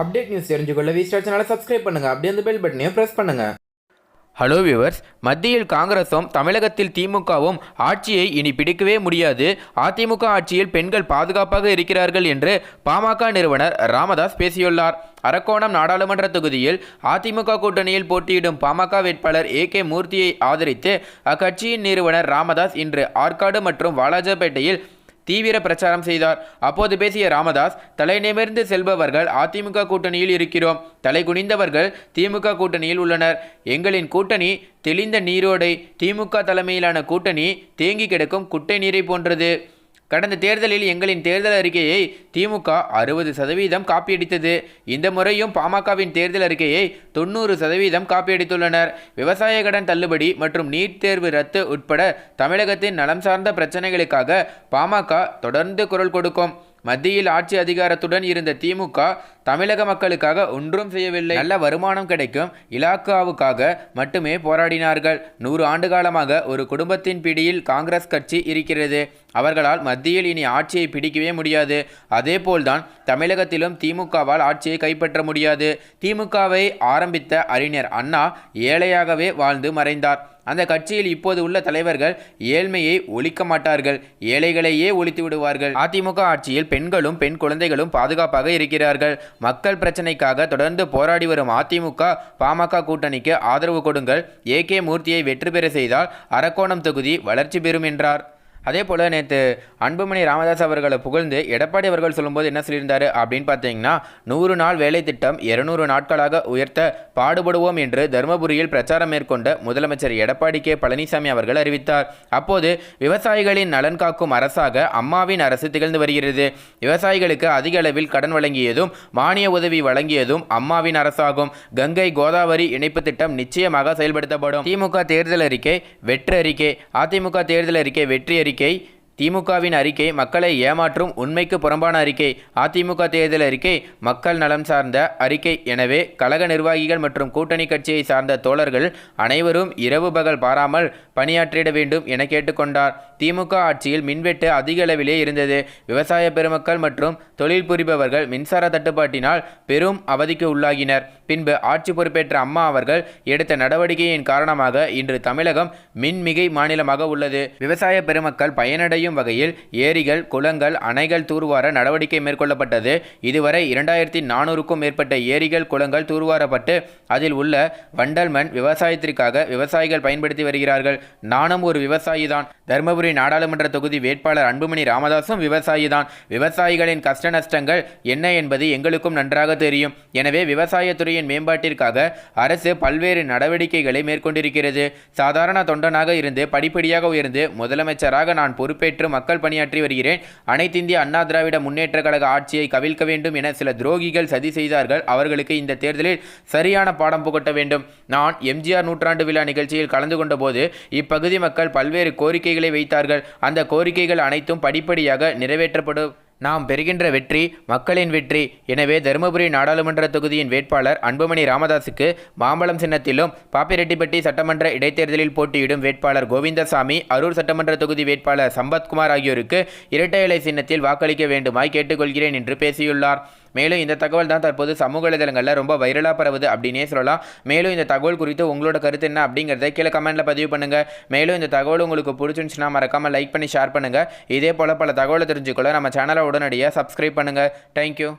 Update news தெரிஞ்சுக்கொள்ள V star சேனலை subscribe பண்ணுங்கள் அப்படியே அந்த பெல் பட்டனையும் ப்ரெஸ் பண்ணுங்கள் ஹலோ வியூவர்ஸ் மத்தியில் காங்கிரஸும் தமிழகத்தில் திமுகவும் ஆட்சியை இனி பிடிக்கவே முடியாது. அதிமுக ஆட்சியில் பெண்கள் பாதுகாப்பாக இருக்கிறார்கள் என்று பாமக நிறுவனர் ராமதாஸ் பேசியுள்ளார். அரக்கோணம் நாடாளுமன்ற தொகுதியில் அதிமுக கூட்டணியில் போட்டியிடும் பாமக வேட்பாளர் ஏ கே மூர்த்தியை ஆதரித்து அக்கட்சியின் நிறுவனர் ராமதாஸ் இன்று ஆற்காடு மற்றும் வாலாஜாபேட்டையில் தீவிர பிரச்சாரம் செய்தார். அப்போது பேசிய ராமதாஸ் தலை நிமிர்ந்து செல்பவர்கள் அதிமுக கூட்டணியில் இருக்கிறோம். தலை குனிந்தவர்கள் திமுக கூட்டணியில் உள்ளனர். எங்களின் கூட்டணி தெளிந்த நீரோடை. திமுக தலைமையிலான கூட்டணி தேங்கி கிடக்கும் குட்டை நீரை போன்றது. கடந்த தேர்தலில் எங்களின் தேர்தல் அறிக்கையை திமுக அறுபது சதவீதம் காப்பியடித்தது. இந்த முறையும் பாமகவின் தேர்தல் அறிக்கையை தொண்ணூறு சதவீதம் காப்பியடித்துள்ளனர். விவசாய கடன் தள்ளுபடி மற்றும் நீட் தேர்வு ரத்து உட்பட தமிழகத்தின் நலம் சார்ந்த பிரச்சனைகளுக்காக பாமக தொடர்ந்து குரல் கொடுக்கும். மத்தியில் ஆட்சி அதிகாரத்துடன் இருந்த திமுக தமிழக மக்களுக்காக ஒன்றும் செய்யவில்லை. நல்ல வருமானம் கிடைக்கும். இலாக்காவுக்காக மட்டுமே போராடினார்கள். நூறு ஆண்டு காலமாக ஒரு குடும்பத்தின் பிடியில் காங்கிரஸ் கட்சி இருக்கிறது. அவர்களால் மத்தியில் இனி ஆட்சியை பிடிக்கவே முடியாது. அதேபோல்தான் தமிழகத்திலும் திமுகவால் ஆட்சியை கைப்பற்ற முடியாது. திமுகவை ஆரம்பித்த அறிஞர் அண்ணா ஏழையாகவே வாழ்ந்து மறைந்தார். அந்த கட்சியில் இப்போது உள்ள தலைவர்கள் ஏழ்மையை ஒழிக்க மாட்டார்கள் ஏழைகளையே ஒழித்து விடுவார்கள். அதிமுக ஆட்சியில் பெண்களும் பெண் குழந்தைகளும் பாதுகாப்பாக இருக்கிறார்கள். மக்கள் பிரச்சனைக்காக தொடர்ந்து போராடி வரும் அதிமுக பாமக கூட்டணிக்கு ஆதரவு கொடுங்கள். ஏ கே மூர்த்தியை வெற்றி பெற செய்தால் அரக்கோணம் தொகுதி வளர்ச்சி பெறும் என்றார். அதே போல் நேற்று அன்புமணி ராமதாஸ் அவர்களை புகழ்ந்து எடப்பாடி அவர்கள் சொல்லும்போது என்ன சொல்லியிருந்தாரு அப்படின்னு பார்த்தீங்கன்னா நூறு நாள் வேலை திட்டம் இருநூறு நாட்களாக உயர்த்த பாடுபடுவோம் என்று தருமபுரியில் பிரச்சாரம் மேற்கொண்ட முதலமைச்சர் எடப்பாடி கே. பழனிசாமி அவர்கள் அறிவித்தார். அப்போது விவசாயிகளின் நலன் காக்கும் அரசாக அம்மாவின் அரசு திகழ்ந்து வருகிறது. விவசாயிகளுக்கு அதிக அளவில் கடன் வழங்கியதும் மானிய உதவி வழங்கியதும் அம்மாவின் அரசாகும். கங்கை கோதாவரி இணைப்பு திட்டம் நிச்சயமாக செயல்படுத்தப்படும். திமுக தேர்தல் அறிக்கை வெற்றி அறிக்கை. அதிமுக தேர்தல் அறிக்கை வெற்றி அறிக்கை. அறிக்கை திமுகவின் அறிக்கை மக்களை ஏமாற்றும் உண்மைக்கு புறம்பான அறிக்கை அதிமுக தேர்தல் அறிக்கை மக்கள் நலம் சார்ந்த அறிக்கை எனவே கழக நிர்வாகிகள் மற்றும் கூட்டணி கட்சியை சார்ந்த தோழர்கள் அனைவரும் இரவு பகல் பாராமல் பணியாற்றிட வேண்டும் என கேட்டுக்கொண்டார். திமுக ஆட்சியில் மின்வெட்டு அதிக அளவிலே இருந்தது. விவசாய பெருமக்கள் மற்றும் தொழில் புரிபவர்கள் மின்சார தட்டுப்பாட்டினால் பெரும் அவதிக்கு உள்ளாகினர். பின்பு ஆட்சி பொறுப்பேற்ற அம்மா அவர்கள் எடுத்த நடவடிக்கையின் காரணமாக இன்று தமிழகம் மின்மிகை மாநிலமாக உள்ளது. விவசாய பெருமக்கள் பயனடையும் வகையில் ஏரிகள் குளங்கள் அணைகள் தூர்வார நடவடிக்கை மேற்கொள்ளப்பட்டது. இதுவரை இரண்டாயிரத்தி நானூறுக்கும் மேற்பட்ட ஏரிகள் குளங்கள் தூர்வாரப்பட்டு அதில் உள்ள வண்டல் மண் விவசாயத்திற்காக விவசாயிகள் பயன்படுத்தி வருகிறார்கள். நானும் ஒரு விவசாயி தான் தருமபுரி நாடாளுமன்ற தொகுதி வேட்பாளர் அன்புமணி ராமதாசும் விவசாயி தான் விவசாயிகளின் கஷ்ட நஷ்டங்கள் என்ன என்பது எங்களுக்கும் நன்றாக தெரியும். எனவே விவசாயத்துறையின் மேம்பாட்டிற்காக அரசு பல்வேறு நடவடிக்கைகளை மேற்கொண்டிருக்கிறது. சாதாரண தொண்டனாக இருந்து படிப்படியாக உயர்ந்து முதலமைச்சராக நான் பொறுப்பேற்று மக்கள் பணியாற்றி வருகிறேன். அனைத்திந்திய அண்ணா திராவிட முன்னேற்ற கழக ஆட்சியை கவிழ்க்க வேண்டும் என சில துரோகிகள் சதி செய்தார்கள். அவர்களுக்கு இந்த தேர்தலில் சரியான பாடம் புகட்ட வேண்டும். நான் எம்ஜிஆர் நூற்றாண்டு விழா நிகழ்ச்சியில் கலந்து கொண்டபோது இப்பகுதி மக்கள் பல்வேறு கோரிக்கைகளை வைத்தார்கள். அந்த கோரிக்கைகள் அனைத்தும் படிப்படியாக நிறைவேற்றப்படும் நாம் பெறுகின்ற வெற்றி மக்களின் வெற்றி. எனவே தருமபுரி நாடாளுமன்ற தொகுதியின் வேட்பாளர் அன்புமணி ராமதாஸுக்கு மாம்பழம் சின்னத்திலும் பாப்பிரெட்டிப்பட்டி சட்டமன்ற இடைத்தேர்தலில் போட்டியிடும் வேட்பாளர் கோவிந்தசாமி அரூர் சட்டமன்ற தொகுதி வேட்பாளர் சம்பத்குமார் ஆகியோருக்கு இரட்டை இலை சின்னத்தில் வாக்களிக்க வேண்டுமாய் கேட்டுக்கொள்கிறேன் என்று பேசியுள்ளார். மேலும் இந்த தகவல் தான் தற்போது சமூக வலைதளங்களில் ரொம்ப வைரலாக பரவுது அப்படின்னே சொல்லலாம். மேலும் இந்த தகவல் குறித்து உங்களோட கருத்து என்ன அப்படிங்கிறத கீழே கமெண்ட்டில் பதிவு பண்ணுங்கள் மேலும் இந்த தகவல் உங்களுக்கு பிடிச்சிருந்துச்சுன்னா மறக்காமல் லைக் பண்ணி ஷேர் பண்ணுங்கள் இதே போல் பல தகவலை தெரிஞ்சுக்கொள்ள நம்ம சேனலை உடனடியாக சப்ஸ்கிரைப் பண்ணுங்கள் தேங்க்யூ